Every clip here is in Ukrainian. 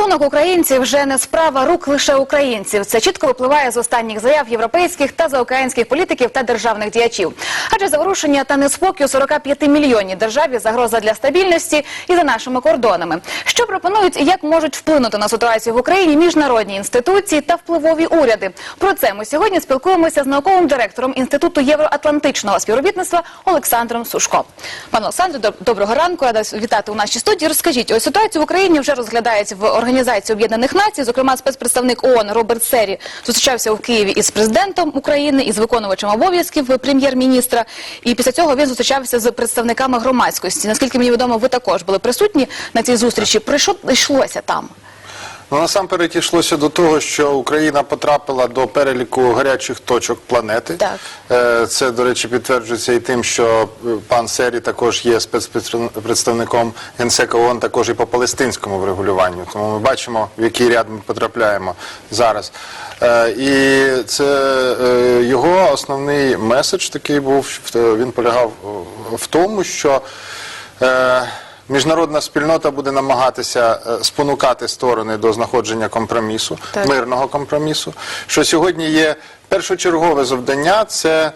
Порятунок українців вже не справа рук лише українців. Це чітко випливає з останніх заяв європейських та заокеанських політиків та державних діячів. Адже заворушення та неспокій у 45 мільйонній державі загроза для стабільності і за нашими кордонами. Що пропонують і як можуть вплинути на ситуацію в Україні міжнародні інституції та впливові уряди? Про це ми сьогодні спілкуємося з науковим директором інституту євроатлантичного співробітництва Олександром Сушко. Пане Олександре, доброго ранку. Рада вітати у нашій студії. Розкажіть, ось ситуацію в Україні вже розглядають в Організації Об'єднаних Націй. Зокрема, спецпредставник ООН Роберт Сері зустрічався у Києві із президентом України, із виконувачем обов'язків прем'єр-міністра. І після цього він зустрічався з представниками громадськості. Наскільки мені відомо, ви також були присутні на цій зустрічі. Про що йшлося там? Ну, насамперед йшлося до того, що Україна потрапила до переліку гарячих точок планети. Так. Е, Це, до речі, підтверджується і тим, що е, пан Сері також є спецпредставником Генсека ООН також і по палестинському врегулюванню. Тому ми бачимо, в який ряд ми потрапляємо зараз. Е, І це його основний меседж такий був, він полягав в тому, що Міжнародна спільнота буде намагатися е, спонукати сторони до знаходження компромісу, Так. мирного компромісу. Що сьогодні є першочергове завдання це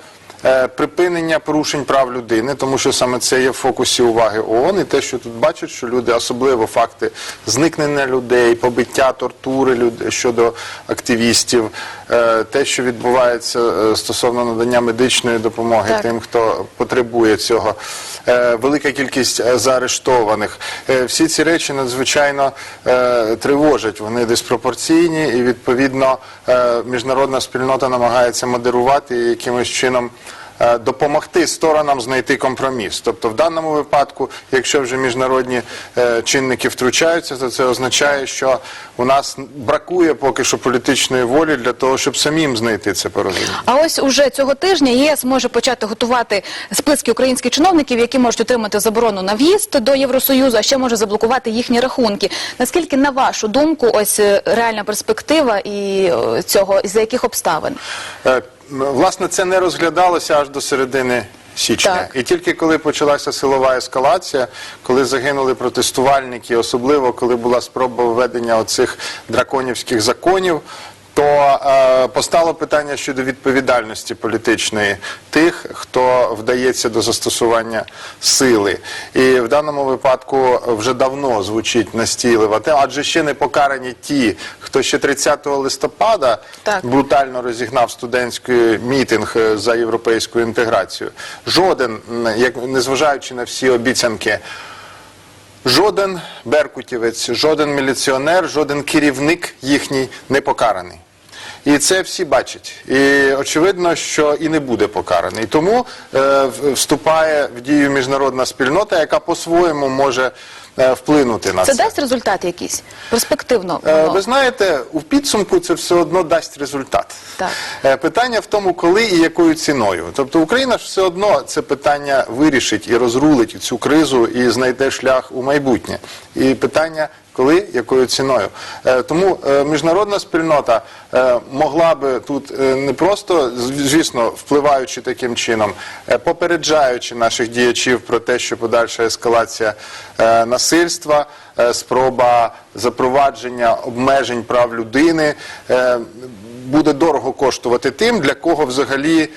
припинення порушень прав людини, тому що саме це є в фокусі уваги ООН. І те, що тут бачать, що люди, особливо факти зникнення людей, побиття, тортури люд- щодо активістів, е, те, що відбувається е, стосовно надання медичної допомоги Так. тим, хто потребує цього. Е, Велика кількість е, заарештованих. Е, Всі ці речі надзвичайно е, тривожать. Вони диспропорційні, і відповідно е, міжнародна спільнота намагається модерувати і якимось чином. Е, Допомогти сторонам знайти компроміс. Тобто, в даному випадку, якщо вже міжнародні е, чинники втручаються, то це означає, що у нас бракує поки що політичної волі для того, щоб самим знайти це порозуміння. А ось уже цього тижня ЄС може почати готувати списки українських чиновників, які можуть отримати заборону на в'їзд до Євросоюзу, а ще може заблокувати їхні рахунки. Наскільки, на вашу думку, ось е, реальна перспектива і цього і за яких обставин? Власне, це не розглядалося аж до середини січня. Так. І тільки коли почалася силова ескалація, коли загинули протестувальники, особливо коли була спроба введення оцих драконівських законів. То е, постало питання щодо відповідальності політичної тих, хто вдається до застосування сили, і в даному випадку вже давно звучить настійлива тема, адже ще не покарані ті, хто ще 30 листопада Так. брутально розігнав студентський мітинг е, за європейську інтеграцію. Жоден, як незважаючи на всі обіцянки, жоден беркутівець, жоден міліціонер, жоден керівник їхній не покараний. І це всі бачать. І очевидно, що і не буде покараний. Тому е, вступає в дію міжнародна спільнота, яка по-своєму може е, вплинути на Це це. дасть результат якийсь перспективно? Е. Ви знаєте, у підсумку це все одно дасть результат. Так. Е, Питання в тому, коли і якою ціною. Тобто Україна ж все одно це питання вирішить і розрулить цю кризу і знайде шлях у майбутнє. І питання. Коли якою ціною? Е, тому е, міжнародна спільнота е, могла би тут не просто, звісно, впливаючи таким чином, попереджаючи наших діячів про те, що подальша ескалація насильства, спроба запровадження обмежень прав людини буде дорого коштувати тим, для кого взагалі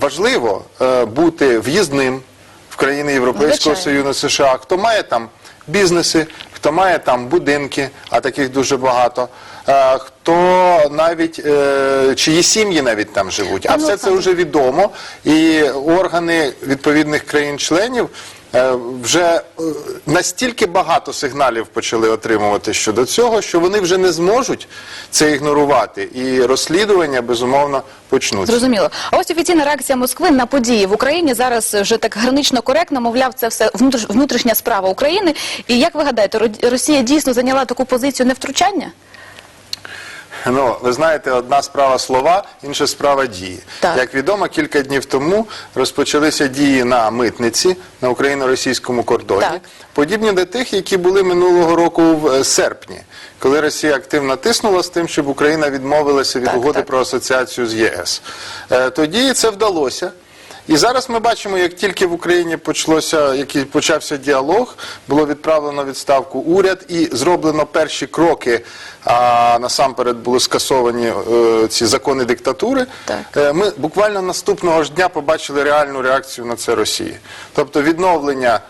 важливо бути в'їзним в країни Європейського Звичайно. Союзу США, хто має там бізнеси, хто має там будинки, а таких дуже багато. е, Хто навіть е, чиї сім'ї навіть там живуть, а все це вже відомо, і органи відповідних країн-членів вже е, настільки багато сигналів почали отримувати щодо цього, що вони вже не зможуть це ігнорувати, і розслідування безумовно почнуться. Зрозуміло. А ось офіційна реакція Москви на події в Україні зараз вже так гранично коректно, мовляв, це все внутріш- внутрішня справа України. І як ви гадаєте, Ро- Росія дійсно зайняла таку позицію невтручання? Ну, ви знаєте, одна справа слова, інша справа дії. Так. Як відомо, кілька днів тому розпочалися дії на митниці на україно-російському кордоні, Так. подібні до тих, які були минулого року в е, серпні, коли Росія активно тиснула з тим, щоб Україна відмовилася від Так, угоди так. про асоціацію з ЄС. Е, Тоді це вдалося. І зараз ми бачимо, як тільки в Україні почалося, який почався діалог, було відправлено відставку уряд і зроблено перші кроки. А насамперед були скасовані е, ці закони диктатури. Так. Е, Ми буквально наступного ж дня побачили реальну реакцію на це Росії. Тобто відновлення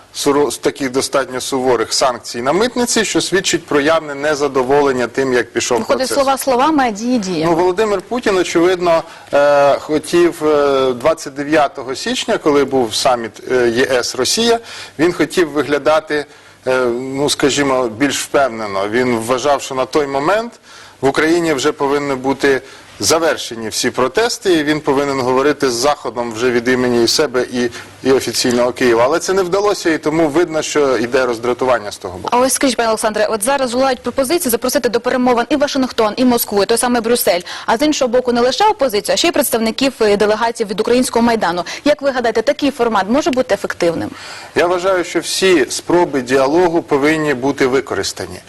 таких достатньо суворих санкцій на митниці, що свідчить про явне незадоволення тим, як пішов Виходить процес. слова словами, а дії діями. Ну, Володимир Путін, очевидно, е, хотів е, 29 січня, коли був саміт е, ЄС Росія, він хотів виглядати, е, ну скажімо, більш впевнено. Він вважав, що на той момент в Україні вже повинні бути завершені всі протести, і він повинен говорити з Заходом вже від імені і себе і, і офіційного Києва. Але це не вдалося, і тому видно, що йде роздратування з того боку. А ось скажіть, пане Олександре, от зараз лунають пропозиції запросити до перемовин і Вашингтон, і Москву, і той самий Брюссель. А з іншого боку, не лише опозицію, а ще й представників і делегацій від українського майдану. Як ви гадаєте, такий формат може бути ефективним? Я вважаю, що всі спроби діалогу повинні бути використані.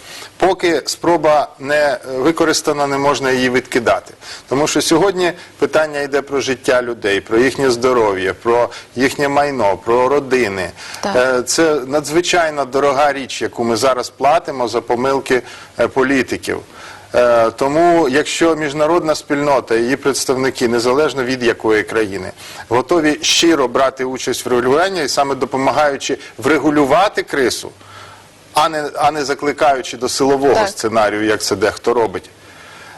Поки спроба не використана, не можна її відкидати. Тому що сьогодні питання йде про життя людей, про їхнє здоров'я, про їхнє майно, про родини. Так. Е, Це надзвичайно дорога річ, яку ми зараз платимо за помилки е, політиків. Е, Тому, якщо міжнародна спільнота, її представники, незалежно від якої країни, готові щиро брати участь в регулюванні і саме допомагаючи врегулювати кризу, а не, а не закликаючи до силового Так. сценарію, як це дехто робить,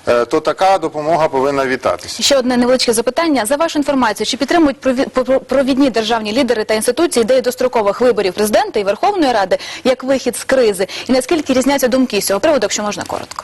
е, то така допомога повинна вітатися. Ще одне невеличке запитання. За вашу інформацію, чи підтримують прові- провідні державні лідери та інституції ідеї дострокових виборів президента і Верховної Ради як вихід з кризи? І наскільки різняться думки з цього приводу, якщо можна коротко?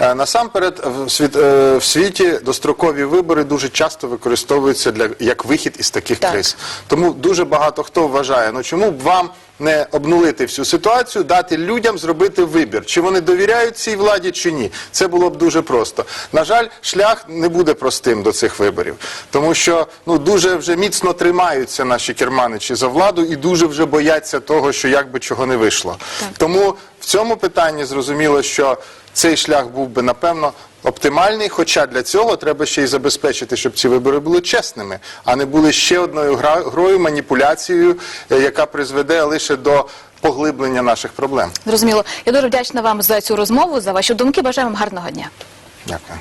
Е, Насамперед, в, світ, е, в світі дострокові вибори дуже часто використовуються для як вихід із таких Так. криз. Тому дуже багато хто вважає, ну чому б вам не обнулити всю ситуацію, дати людям зробити вибір, чи вони довіряють цій владі, чи ні. Це було б дуже просто. На жаль, шлях не буде простим до цих виборів, тому що ну дуже вже міцно тримаються наші керманичі за владу і дуже вже бояться того, що як би чого не вийшло. Тому в цьому питанні зрозуміло, що цей шлях був би напевно оптимальний. Хоча для цього треба ще й забезпечити, щоб ці вибори були чесними, а не були ще одною грою, маніпуляцією, е, яка призведе лише до поглиблення наших проблем. Зрозуміло. Я дуже вдячна вам за цю розмову, за ваші думки. Бажаю вам гарного дня. Дякую.